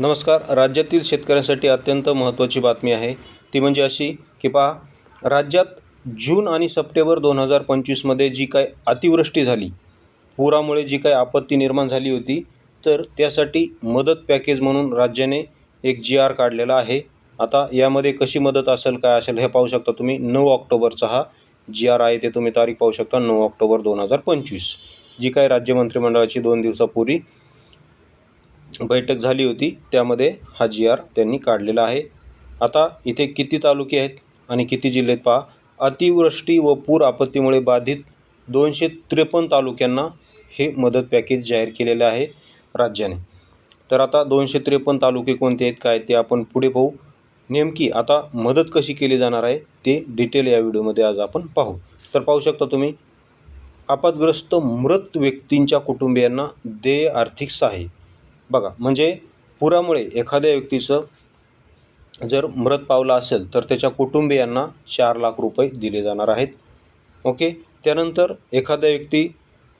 नमस्कार. राज्यातील शेतकऱ्यांसाठी अत्यंत महत्त्वाची बातमी आहे. ती म्हणजे अशी की पहा राज्यात जून आणि सप्टेंबर दोन हजार पंचवीसमध्ये जी काय अतिवृष्टी झाली पुरामुळे जी काय आपत्ती निर्माण झाली होती तर त्यासाठी मदत पॅकेज म्हणून राज्याने एक जी आर काढलेला आहे. आता यामध्ये कशी मदत असेल काय असेल हे पाहू शकता तुम्ही. नऊ ऑक्टोबरचा हा जी आर आहे ते तुम्ही तारीख पाहू शकता. नऊ ऑक्टोबर दोन हजार पंचवीस. जी काय राज्य मंत्रिमंडळाची दोन दिवसापूर्वी बैठक झाली होती त्यामध्ये हा जी आर त्यांनी काढलेला आहे. आता इथे किती तालुके आहेत आणि किती जिल्हे आहेत पहा. अतिवृष्टी व पूर आपत्तीमुळे बाधित दोनशे त्रेपन्न तालुक्यांना हे मदत पॅकेज जाहीर केलेले आहे राज्याने. तर आता दोनशे त्रेपन्न तालुके कोणते आहेत काय ते आपण पुढे पाहू. नेमकी आता मदत कशी केली जाणार आहे ते डिटेल या व्हिडिओमध्ये आज आपण पाहू. तर पाहू शकता तुम्ही आपत्ग्रस्त मृत व्यक्तींच्या कुटुंबियांना देय आर्थिक सहाय्य. बघा म्हणजे पुरामुळे एखाद्या व्यक्तीचं जर मृत पावलं असेल तर त्याच्या कुटुंबियांना चार लाख रुपये दिले जाणार आहेत. ओके? त्यानंतर एखादा व्यक्ती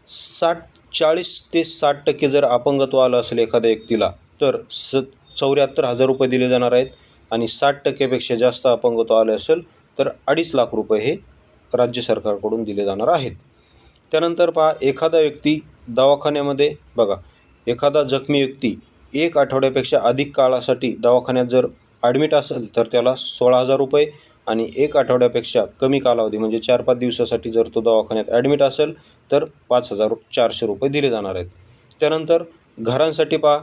साठ चाळीस ते साठ टक्के जर अपंगत्व आलं असेल एखाद्या व्यक्तीला तर स चौऱ्याहत्तर हजार रुपये दिले जाणार आहेत. आणि साठ टक्क्यापेक्षा जास्त अपंगत्व आले असेल तर अडीच लाख रुपये हे राज्य सरकारकडून दिले जाणार आहेत. त्यानंतर पहा एखादा व्यक्ती दवाखान्यामध्ये बघा एखादा जखमी व्यक्ती एक आठवड्यापेक्षा अधिक काळासाठी दवाखान्यात जर ॲडमिट असेल तर त्याला सोळा हजार रुपये आणि एक आठवड्यापेक्षा कमी कालावधी म्हणजे चार पाच दिवसासाठी जर तो दवाखान्यात ॲडमिट असेल तर पाच हजार चारशे रुपये दिले जाणार आहेत. त्यानंतर घरांसाठी पहा.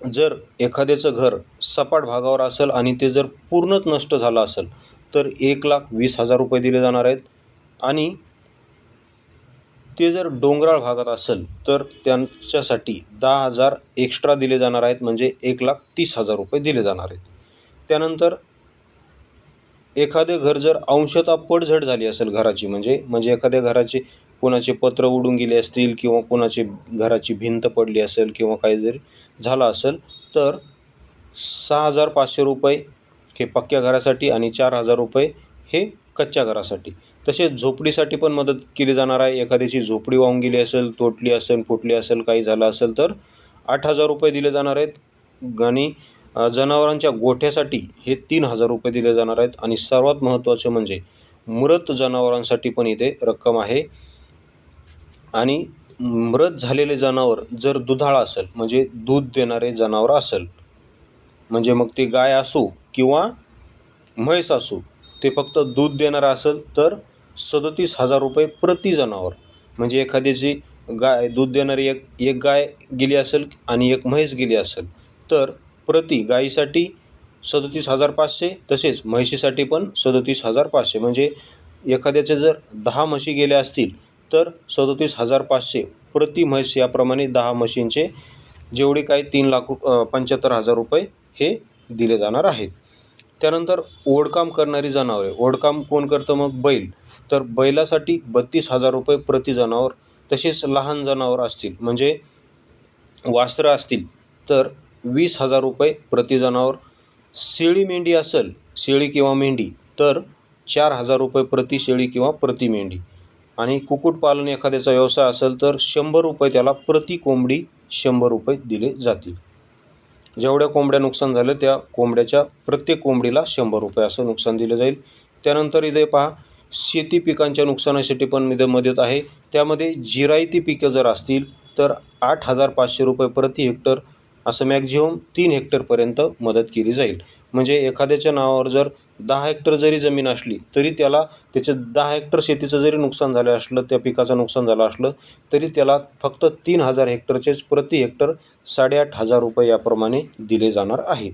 जर एखाद्याचं घर सपाट भागावर असेल आणि ते जर पूर्णच नष्ट झालं असेल तर एक लाख वीस हजार रुपये दिले जाणार आहेत. आणि ते जर डोंगराळ भागात असेल तर त्यांच्यासाठी दहा हजार एक्स्ट्रा दिले जाणार आहेत म्हणजे एक लाख तीस हजार रुपये दिले जाणार आहेत. त्यानंतर एखादे घर जर अंशतः पडझड झाली असेल घराची म्हणजे म्हणजे एखाद्या घराचे कोणाचे पत्र उडून गेले असतील किंवा कोणाचे घराची भिंत पडली असेल किंवा काही जरी झालं असेल तर सहा हजार पाचशे रुपये हे पक्क्या घरासाठी आणि चार हजार रुपये हे कच्च्या घरासाठी. तसेच झोपडीसाठी पण मदत केली जाणार आहे. एखाद्याची झोपडी वाहून गेली असेल तोटली असेल फुटली असेल काही झालं असेल तर आठ हजार रुपये दिले जाणार आहेत. आणि जनावरांच्या गोठ्यासाठी हे तीन हजार रुपये दिले जाणार आहेत. आणि सर्वात महत्त्वाचं म्हणजे मृत जनावरांसाठी पण इथे रक्कम आहे. आणि मृत झालेले जनावर जर दुधाळ असेल म्हणजे दूध देणारे जनावर असेल म्हणजे मग ते गाय असू किंवा म्हैस असो ते फक्त दूध देणारं असेल तर सदतीस हजार रुपये प्रति जनावर. म्हणजे एखाद्याची गाय दूध देणारी एक एक गाय गेली असेल आणि एक म्हैस गेली असेल तर प्रति गायीसाठी सदतीस हजार पाचशे तसेच म्हैशीसाठी पण सदतीस हजार पाचशे. म्हणजे एखाद्याचे जर दहा म्हशी गेल्या असतील तर सदतीस हजार पाचशे प्रति म्हैस याप्रमाणे दहा म्हशींचे जेवढे काही तीन लाख पंच्याहत्तर हजार रुपये हे दिले जाणार आहेत. त्यानंतर ओढकाम करणारी जनावरे ओढकाम कोण करतं मग? बैल. तर बैलासाठी बत्तीस हजार रुपये प्रति जनावर तसेच लहान जनावर असतील. म्हणजे वासरं असतील तर वीस हजार रुपये प्रति जनावर. शेळी मेंढी असेल शेळी किंवा मेंढी तर चार हजार रुपये प्रति शेळी किंवा प्रति मेंढी. आणि कुक्कुटपालन एखाद्याचा व्यवसाय असेल तर शंभर रुपये त्याला प्रति कोंबडी शंभर रुपये दिले जातील. जेवढ्या कोंबड्या नुकसान झालं त्या कोंबड्याच्या प्रत्येक कोंबडीला शंभर रुपये असं नुकसान दिलं जाईल. त्यानंतर इथे पहा शेती पिकांच्या नुकसानासाठी पण इथे मदत आहे. त्यामध्ये जिरायती पिकं जर असतील तर आठ हजार पाचशे रुपये प्रति हेक्टर असं मॅक्झिमम तीन हेक्टरपर्यंत मदत केली जाईल. म्हणजे एखाद्याच्या नावावर जर दहा हेक्टर जरी जमीन असली तरी त्याला त्याचं दहा हेक्टर शेतीचं जरी नुकसान झालं असलं त्या पिकाचं नुकसान झालं असलं तरी त्याला फक्त तीन हजार हेक्टरचेच प्रति हेक्टर साडेआठ हजार रुपये याप्रमाणे दिले जाणार आहेत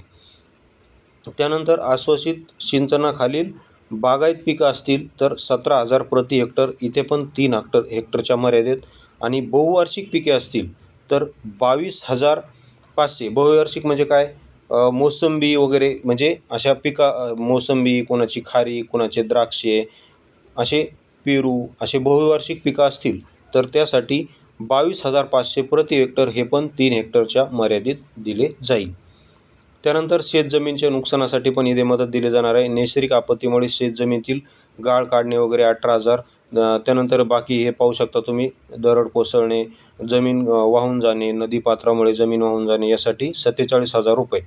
त्यानंतर आश्वासित सिंचनाखालील बागायत पिकं असतील तर सतरा हजार प्रति हेक्टर इथे पण तीन हेक्टर हेक्टरच्या मर्यादेत. आणि बहुवार्षिक पिके असतील तर बावीस हजार पाचशे. बहुवार्षिक म्हणजे काय? मोसंबी वगैरे म्हणजे अशा पिका मोसंबी कोणाची खारी कोणाचे द्राक्षे असे पेरू असे बहुवार्षिक पिकं असतील तर त्यासाठी बावीस हजार पाचशे प्रति हेक्टर हे पण तीन हेक्टरच्या मर्यादित दिले जाईल. त्यानंतर शेतजमीनच्या नुकसानासाठी पण इथे मदत दिली जाणार आहे. नैसर्गिक आपत्तीमुळे शेतजमिनीतील गाळ काढणे वगैरे अठरा हजार त्यानंतर बाकी हे पाहू शकता तुम्ही दरड कोसळणे जमीन वाहून जाणे नदीपात्रामुळे जमीन वाहून जाणे यासाठी सत्तेचाळीस हजार रुपये.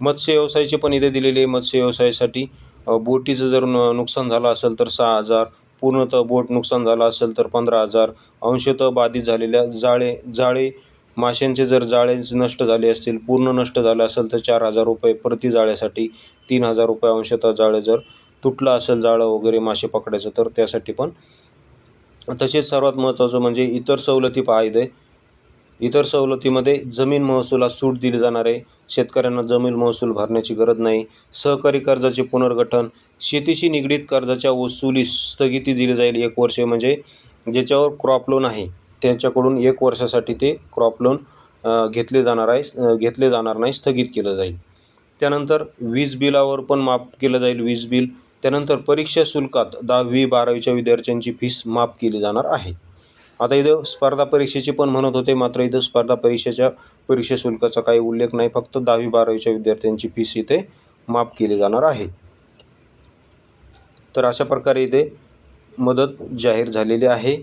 मत्स्य व्यवसायाचे पण इथे दिलेले आहे. मत्स्य व्यवसायासाठी बोटीचं जर न नुकसान झालं असेल तर सहा हजार पूर्णतः बोट नुकसान झालं असेल तर पंधरा हजार अंशतः बाधित झालेल्या जाळे जाळे माशांचे जर जाळे नष्ट झाले असतील पूर्ण नष्ट झालं असेल तर चार हजार रुपये प्रति जाळ्यासाठी तीन हजार रुपये अंशतः जाळं जर तुटलं असेल जाळं वगैरे मासे पकडायचं तर त्यासाठी पण. तसेच सर्वात महत्त्वाचं म्हणजे इतर सवलती पाहिजे इतर सवलतीमध्ये जमीन महसुलात सूट दिली जाणार आहे. शेतकऱ्यांना जमीन महसूल भरण्याची गरज नाही. सहकारी कर्जाचे पुनर्गठन शेतीशी निगडीत कर्जाच्या वसुलीस स्थगिती दिली जाईल एक वर्ष म्हणजे ज्याच्यावर क्रॉप लोन आहे. त्यांच्याकडून एक वर्षासाठी ते क्रॉप लोन घेतले जाणार आहे घेतले जाणार नाही स्थगित केलं जाईल. त्यानंतर वीज बिलावर पण माफ केलं जाईल वीज बिल. त्यानंतर परीक्षा शुल्कात दहावी बारावीच्या विद्यार्थ्यांची फीस माफ केली जाणार आहे. आता इथं स्पर्धा परीक्षेचे पण म्हणत होते मात्र इथं स्पर्धा परीक्षेच्या परीक्षा शुल्काचा काही उल्लेख नाही. फक्त दहावी बारावीच्या विद्यार्थ्यांची फीस इथे माफ केली जाणार आहे. तर अशा प्रकारे इथे मदत जाहीर झालेली आहे.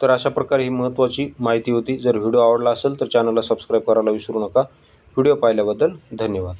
तर अशा प्रकारे ही महत्त्वाची माहिती होती. जर व्हिडिओ आवडला असेल तर चॅनलला सबस्क्राईब करायला विसरू नका. व्हिडिओ पाहिल्याबद्दल धन्यवाद.